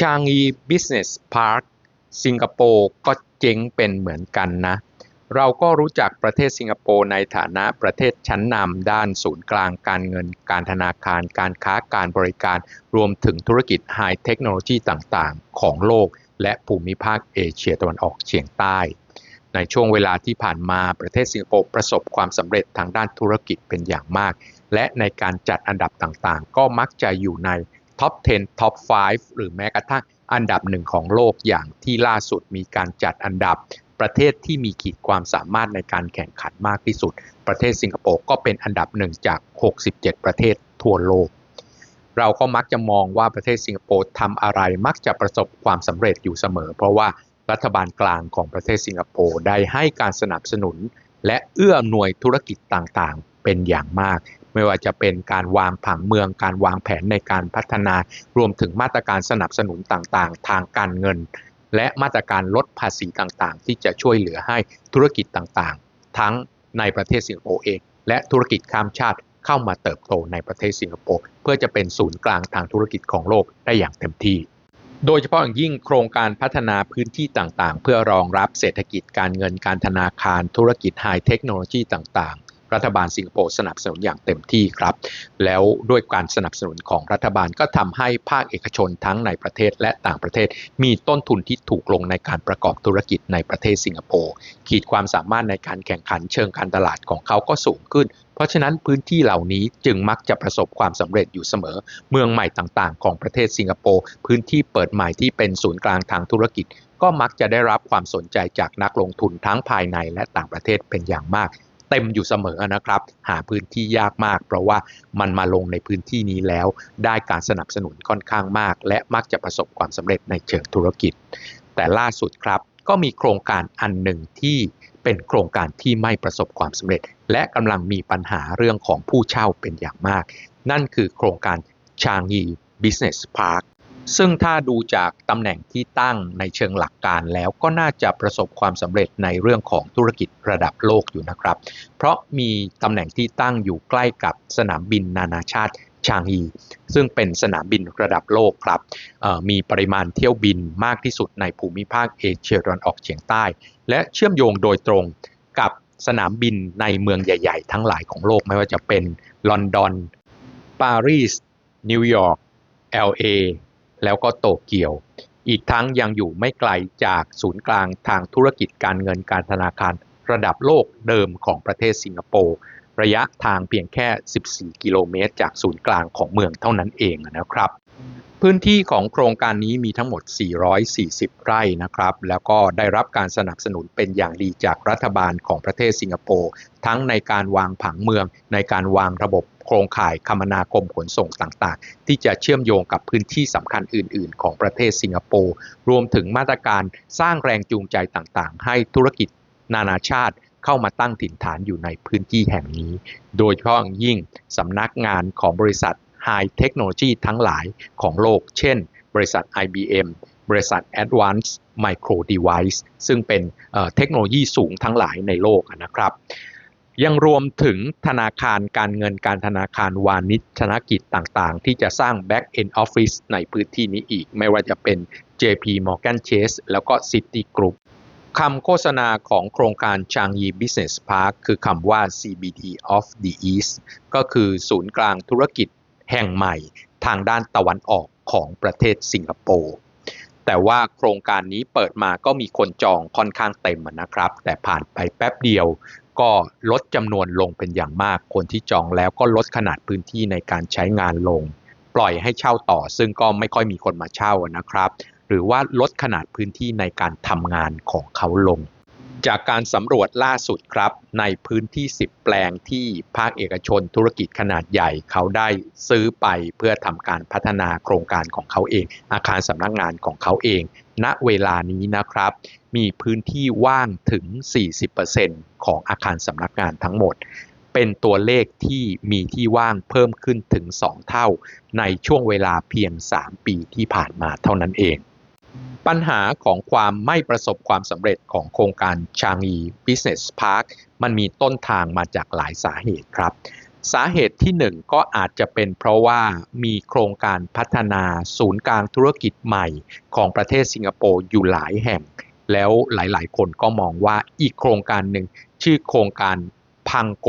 ชางอีบิสเนสพาร์คสิงคโปร์ก็เจ๊งเป็นเหมือนกันนะ เราก็รู้จักประเทศสิงคโปร์ในฐานะประเทศชั้นนำด้านศูนย์กลางการเงินการธนาคาร การค้าการบริการ รวมถึงธุรกิจไฮเทคโนโลยีต่างๆ ของโลก และภูมิภาคเอเชียตะวันออกเฉียงใต้ ในช่วงเวลาที่ผ่านมาประเทศสิงคโปร์ประสบความสำเร็จทางด้านธุรกิจเป็นอย่างมาก และในการจัดอันดับต่างๆ ก็มักจะอยู่ใน ท็อป 10 ท็อป 5 หรือแม้กระทั่งอันดับหนึ่งของโลกอย่างที่ล่าสุดมีการจัดอันดับ ประเทศที่มีขีดความสามารถในการแข่งขันมากที่สุด ประเทศสิงคโปร์ก็เป็นอันดับหนึ่งจาก 67 ประเทศทั่วโลก เราก็มักจะมองว่าประเทศสิงคโปร์ทำอะไรมักจะประสบความสำเร็จอยู่เสมอ เพราะว่ารัฐบาลกลางของประเทศสิงคโปร์ได้ให้การสนับสนุน และเอื้ออำนวยธุรกิจต่างๆ เป็นอย่างมาก ไม่ว่าจะเป็นการวางผังเมือง การวางแผนในการพัฒนารวมถึงมาตรการสนับสนุนต่างๆ ทางการเงิน และมาตรการลดภาษีต่างๆ ที่จะช่วยเหลือให้ธุรกิจต่างๆ ทั้งในประเทศสิงคโปร์เอง และธุรกิจข้ามชาติเข้ามาเติบโตในประเทศสิงคโปร์เพื่อจะเป็นศูนย์กลางทางธุรกิจของโลกได้อย่างเต็มที่ โดยเฉพาะอย่างยิ่งโครงการพัฒนาพื้นที่ต่างๆ เพื่อรองรับเศรษฐกิจการเงินการธนาคารธุรกิจไฮเทคโนโลยีต่างๆ รัฐบาลสิงคโปร์สนับสนุนอย่างเต็มที่ครับ แล้วด้วยการสนับสนุนของรัฐบาลก็ทำให้ภาคเอกชนทั้งในประเทศและต่างประเทศ มีต้นทุนที่ถูกลงในการประกอบธุรกิจในประเทศสิงคโปร์ขีดความสามารถในการแข่งขันเชิงการตลาดของเขาก็สูงขึ้นเพราะฉะนั้นพื้นที่เหล่านี้จึงมักจะประสบความสำเร็จอยู่เสมอ เมืองใหม่ต่างๆ ของประเทศสิงคโปร์พื้นที่เปิดใหม่ที่เป็นศูนย์กลางทางธุรกิจ ก็มักจะได้รับความสนใจจากนักลงทุนทั้งภายในและต่างประเทศเป็นอย่างมาก เต็มอยู่เสมอนะครับ หาพื้นที่ยากมาก เพราะว่ามันมาลงในพื้นที่นี้แล้ว ได้การสนับสนุนค่อนข้างมาก และมักจะประสบความสำเร็จในเชิงธุรกิจ แต่ล่าสุดครับ ก็มีโครงการอันหนึ่งที่เป็นโครงการที่ไม่ประสบความสำเร็จ และกำลังมีปัญหาเรื่องของผู้เช่าเป็นอย่างมาก นั่นคือโครงการชางยี Business Park ซึ่งถ้าดูจากตำแหน่งที่ตั้งในเชิงหลักการแล้วก็น่าจะประสบความสำเร็จในเรื่องของธุรกิจระดับโลกอยู่นะครับ เพราะมีตำแหน่งที่ตั้งอยู่ใกล้กับสนามบินนานาชาติชางฮีซึ่งเป็นสนามบินระดับโลกครับมีปริมาณเที่ยวบินมากที่สุดในภูมิภาคเอเชียตะวันออกเฉียงใต้ และเชื่อมโยงโดยตรงกับสนามบินในเมืองใหญ่ ๆ ทั้งหลายของโลกไม่ว่าจะเป็นลอนดอน ปารีส นิวยอร์ก LA แล้วก็โตเกียว อีกทั้งยังอยู่ไม่ไกลจากศูนย์กลางทางธุรกิจการเงินการธนาคารระดับโลกเดิมของประเทศสิงคโปร์ระยะทางเพียงแค่ 14 กิโลเมตร จากศูนย์กลางของเมืองเท่านั้นเองนะครับ พื้นที่ของโครงการนี้มีทั้งหมด 440 ไร่นะครับ แล้วก็ได้รับการสนับสนุนเป็นอย่างดีจากรัฐบาลของประเทศสิงคโปร์ ทั้งในการวางผังเมือง ในการวางระบบโครงข่ายคมนาคมขนส่งต่างๆ ที่จะเชื่อมโยงกับพื้นที่สำคัญอื่น ๆ ของประเทศสิงคโปร์ รวมถึงมาตรการสร้างแรงจูงใจต่างๆ ให้ธุรกิจนานาชาติเข้ามาตั้งถิ่นฐานอยู่ในพื้นที่แห่งนี้ โดยเฉพาะยิ่งสำนักงานของบริษัท ไฮเทคโนโลยีทั้งหลายของโลก เช่น บริษัท IBM บริษัท Advanced Micro Device ซึ่งเป็นเทคโนโลยีสูงทั้งหลายในโลกนะครับยังรวมถึงธนาคารการเงินการธนาคารวานิชธนกิจต่างๆ ที่จะสร้าง Back End Office ในพื้นที่นี้อีก ไม่ว่าจะเป็น JP Morgan Chase แล้วก็ Citigroup คำโฆษณาของโครงการชางยี Business Park คือคำว่า CBD of the East ก็คือศูนย์กลางธุรกิจ แห่งใหม่ทางด้านตะวันออกของประเทศสิงคโปร์แต่ว่าโครงการนี้เปิดมาก็มีคนจองค่อนข้างเต็มนะครับ แต่ผ่านไปแป๊บเดียวก็ลดจำนวนลงเป็นอย่างมาก คนที่จองแล้วก็ลดขนาดพื้นที่ในการใช้งานลง ปล่อยให้เช่าต่อ ซึ่งก็ไม่ค่อยมีคนมาเช่านะครับ หรือว่าลดขนาดพื้นที่ในการทำงานของเขาลง จากการสำรวจล่าสุดครับในพื้นที่ 10 แปลงที่ภาคเอกชนธุรกิจขนาดใหญ่เขาได้ซื้อไปเพื่อทำการพัฒนาโครงการของเขาเอง อาคารสำนักงงานของเขาเอง ณเวลานี้นะครับ มีพื้นที่ว่างถึง 40%ของอาคารสำนักงานทั้งหมด เป็นตัวเลขที่มีที่ว่างเพิ่มขึ้นถึง 2 เท่า ในช่วงเวลาเพียง 3 ปีที่ผ่านมาเท่านั้นเอง ปัญหาของความไม่ประสบความสำเร็จของโครงการชางอี Business Park มันมีต้นทางมาจากหลายสาเหตุครับ สาเหตุที่หนึ่งก็อาจจะเป็นเพราะว่ามีโครงการพัฒนาศูนย์กลางธุรกิจใหม่ของประเทศสิงคโปร์อยู่หลายแห่ง แล้วหลายๆ คนก็มองว่าอีกโครงการหนึ่งชื่อโครงการพังโก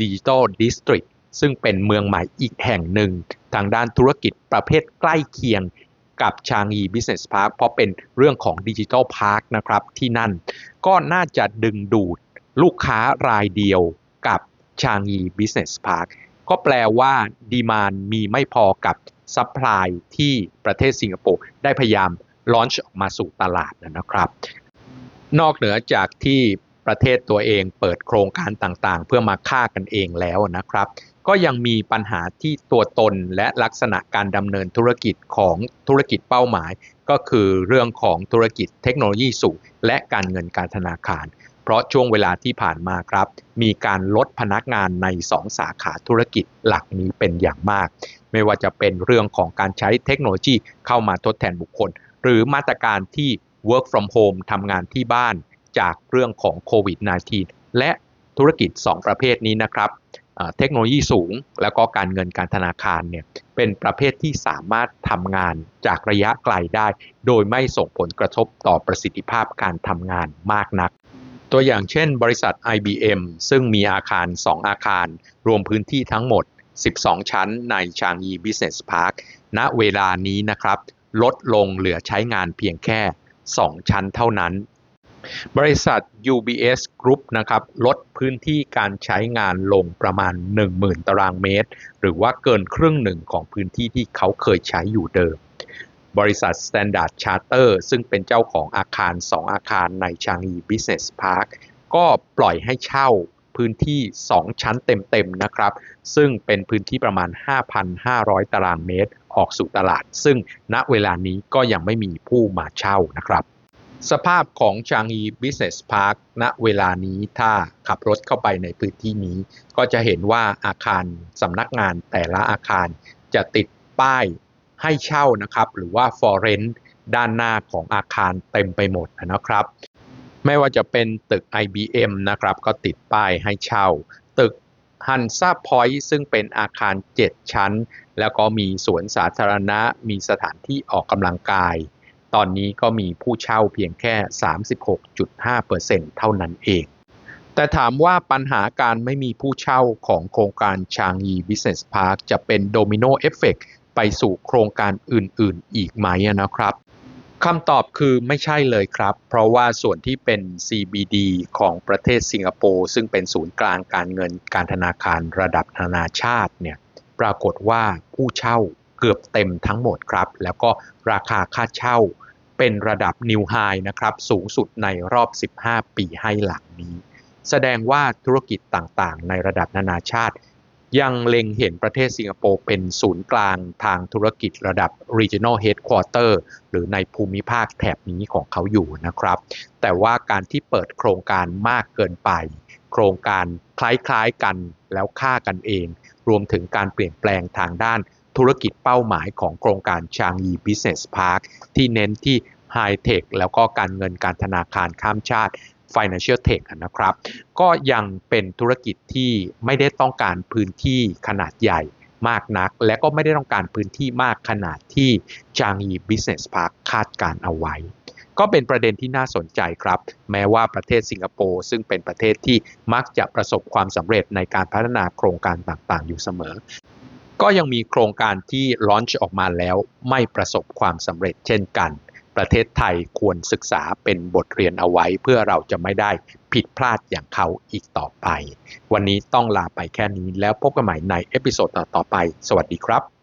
ดิจิ t a ลดิสตริกซึ่งเป็นเมืองใหม่อีกแห่งหนึ่ง ทางด้านธุรกิจประเภทใกล้เคียง กับชางีบิสเนสพาร์คเพราะเป็นเรื่องของดิจิทัลพาร์คนะครับที่นั่น ก็น่าจะดึงดูดลูกค้ารายเดียวกับชางีบิสเนสพาร์คก็แปลว่าดีมานมีไม่พอกับซัพพลายที่ประเทศสิงคโปร์ได้พยายามลอนช์ออกมาสู่ตลาดนะครับ นอกเหนือจากที่ประเทศตัวเองเปิดโครงการต่างๆ เพื่อมาฆ่ากันเองแล้วนะครับ ก็ยังมีปัญหาที่ตัวตนและลักษณะการดำเนินธุรกิจของธุรกิจเป้าหมาย ก็คือเรื่องของธุรกิจเทคโนโลยีสูงและการเงินการธนาคาร เพราะช่วงเวลาที่ผ่านมาครับ มีการลดพนักงานใน 2 สาขาธุรกิจหลักนี้เป็นอย่างมาก ไม่ว่าจะเป็นเรื่องของการใช้เทคโนโลยีเข้ามาทดแทนบุคคล หรือมาตรการที่ work from home ทำงานที่บ้านจากเรื่องของโควิด -19 และธุรกิจ 2 ประเภทนี้นะครับ เทคโนโลยีสูง แล้วก็การเงินการธนาคารเนี่ยเป็นประเภทที่สามารถทำงานจากระยะไกลได้ โดยไม่ส่งผลกระทบต่อประสิทธิภาพการทำงานมากนัก ตัวอย่างเช่น บริษัท IBM ซึ่งมีอาคาร 2 อาคาร รวมพื้นที่ทั้งหมด 12 ชั้นในชางยี Business Park ณเวลานี้นะครับ ลดลงเหลือใช้งานเพียงแค่ 2 ชั้นเท่านั้น บริษัท UBS Group นะครับลดพื้นที่การใช้งานลงประมาณ 10,000 ตารางเมตร หรือว่าเกินครึ่งหนึ่งของพื้นที่ที่เขาเคยใช้อยู่เดิม บริษัท Standard Charter ซึ่งเป็นเจ้าของอาคาร 2 อาคารในชางอี Business Park ก็ปล่อยให้เช่าพื้นที่ 2 ชั้นเต็มๆนะครับ ซึ่งเป็นพื้นที่ประมาณ 5,500 ตารางเมตร ออกสู่ตลาด ซึ่งณเวลานี้ก็ยังไม่มีผู้มาเช่านะครับ สภาพของชางอีบิสเนสพาร์คณเวลานี้ถ้าขับรถเข้าไปในพื้นที่นี้ ก็จะเห็นว่าอาคารสำนักงานแต่ละอาคารจะติดป้ายให้เช่านะครับ หรือว่า for rent ด้านหน้าของอาคารเต็มไปหมดนะครับ ไม่ว่าจะเป็นตึก IBM นะครับก็ติดป้ายให้เช่า ตึกฮันซาพอยต์ซึ่งเป็นอาคาร 7 ชั้น แล้วก็มีสวนสาธารณะมีสถานที่ออกกำลังกาย ตอนนี้ก็มีผู้เช่าเพียงแค่ 36.5%เท่านั้นเอง แต่ถามว่าปัญหาการไม่มีผู้เช่าของโครงการชางยีบิสเนสพาร์คจะเป็นโดมิโนเอฟเฟกไปสู่โครงการอื่นๆ อีกไหมนะครับคำตอบคือไม่ใช่เลยครับ เพราะว่าส่วนที่เป็น CBD ของประเทศสิงคโปร์ซึ่งเป็นศูนย์กลางการเงินการธนาคารระดับนานาชาติเนี่ยปรากฏว่าผู้เช่าเกือบเต็มทั้งหมดครับ แล้วก็ราคาค่าเช่า เป็นระดับนิวไฮนะครับสูงสุดในรอบ 15 ปีให้หลังนี้ แสดงว่าธุรกิจต่างๆ ในระดับนานาชาติ ยังเล็งเห็นประเทศสิงคโปร์เป็นศูนย์กลางทางธุรกิจระดับ regional headquarter หรือในภูมิภาคแถบนี้ของเขาอยู่นะครับ แต่ว่าการที่เปิดโครงการมากเกินไป โครงการคล้ายๆกันแล้วฆ่ากันเอง รวมถึงการเปลี่ยนแปลงทางด้าน ธุรกิจเป้าหมายของโครงการชางยีบิสเนสพาร์คที่เน้นที่ไฮเทคแล้วก็การเงินการธนาคารข้ามชาติ Financial Tech นะครับ ก็ยังเป็นธุรกิจที่ไม่ได้ต้องการพื้นที่ขนาดใหญ่มากนัก และก็ไม่ได้ต้องการพื้นที่มากขนาดที่จางยีบิสเนสพาร์คคาดการเอาไว้ ก็เป็นประเด็นที่น่าสนใจครับ แม้ว่าประเทศสิงคโปร์ซึ่งเป็นประเทศที่มักจะประสบความสำเร็จในการพัฒนาโครงการต่างๆ อยู่เสมอ ก็ยังมีโครงการที่ลอนช์ออกมาแล้วไม่ประสบความสำเร็จเช่นกัน ประเทศไทยควรศึกษาเป็นบทเรียนเอาไว้ เพื่อเราจะไม่ได้ผิดพลาดอย่างเขาอีกต่อไป วันนี้ต้องลาไปแค่นี้แล้วพบกันใหม่ในเอพิโซดต่อๆไป สวัสดีครับ